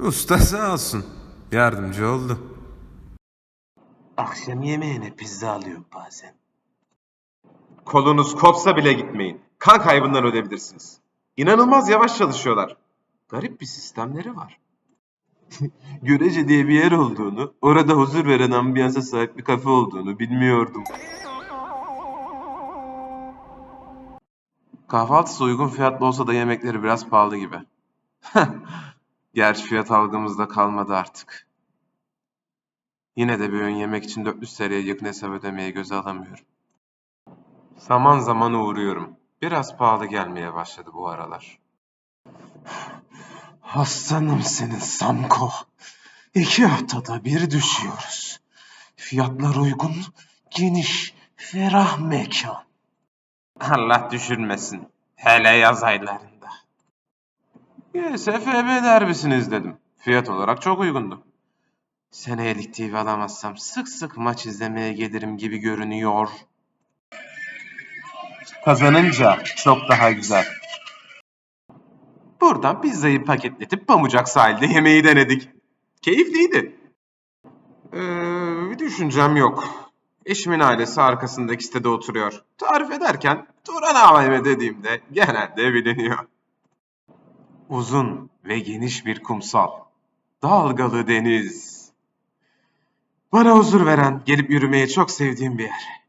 Usta sağ olsun. Yardımcı oldu. Akşam yemeğine pizza alıyorum bazen. Kolunuz kopsa bile gitmeyin. Kan kaybından ölebilirsiniz. İnanılmaz yavaş çalışıyorlar. Garip bir sistemleri var. Görece diye bir yer olduğunu, orada huzur veren ambiyansa sahip bir kafe olduğunu bilmiyordum. Kahvaltısı uygun fiyatlı olsa da yemekleri biraz pahalı gibi. Gerçi fiyat algımızda kalmadı artık. Yine de bir öğün yemek için 400 TL'ye yakın hesap ödemeyi göze alamıyorum. Zaman zaman uğruyorum. Biraz pahalı gelmeye başladı bu aralar. Aslanım senin Samko. İki haftada bir düşüyoruz. Fiyatlar uygun, geniş, ferah mekan. Allah düşürmesin. Hele yaz aylarında. SFB derbisini izledim. Fiyat olarak çok uygundu. Seneyelik TV alamazsam sık sık maç izlemeye gelirim gibi görünüyor. Kazanınca çok daha güzel. Buradan pizzayı paketletip Pamucak sahilde yemeği denedik. Keyifliydi. Ee, bir düşüncem yok. Eşimin ailesi arkasındaki sitede oturuyor. Tarif ederken Turan AVM dediğimde genelde biliniyor. Uzun ve geniş bir kumsal. Dalgalı deniz. Bana huzur veren, gelip yürümeyi çok sevdiğim bir yer.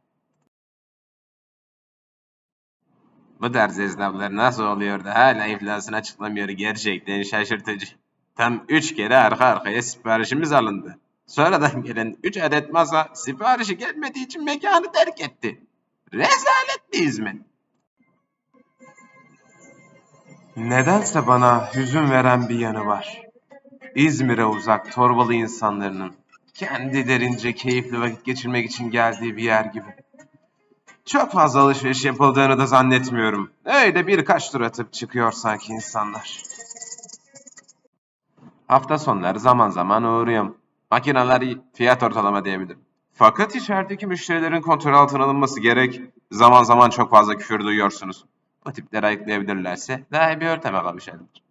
Bu tarz esnaflar nasıl oluyor da hala iflasını açıklamıyor gerçekten şaşırtıcı. Tam üç kere arka arkaya siparişimiz alındı. Sonradan gelen üç adet masa siparişi gelmediği için mekanı terk etti. Rezalet bir hizmet. Nedense bana hüzün veren bir yanı var. İzmir'e uzak torbalı insanların kendilerince keyifli vakit geçirmek için geldiği bir yer gibi. Çok fazla alışveriş yapıldığını da zannetmiyorum. Öyle birkaç tur atıp çıkıyor sanki insanlar. Hafta sonları zaman zaman uğruyorum. Makineler fiyat ortalama diyebilirim. Fakat içerideki müşterilerin kontrol altına alınması gerek. Zaman zaman çok fazla küfür duyuyorsunuz. Bu tipleri ayıklayabilirlerse daha iyi bir ortama kavuşabilir.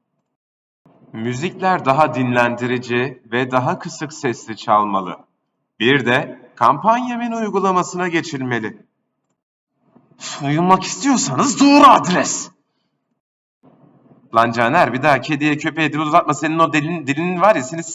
Müzikler daha dinlendirici ve daha kısık sesli çalmalı. Bir de kampanyamin uygulamasına geçilmeli. Soyunmak istiyorsanız doğru adres. Lan Caner bir daha kediye köpeğe dil uzatma senin o dilin, dilin var ya seni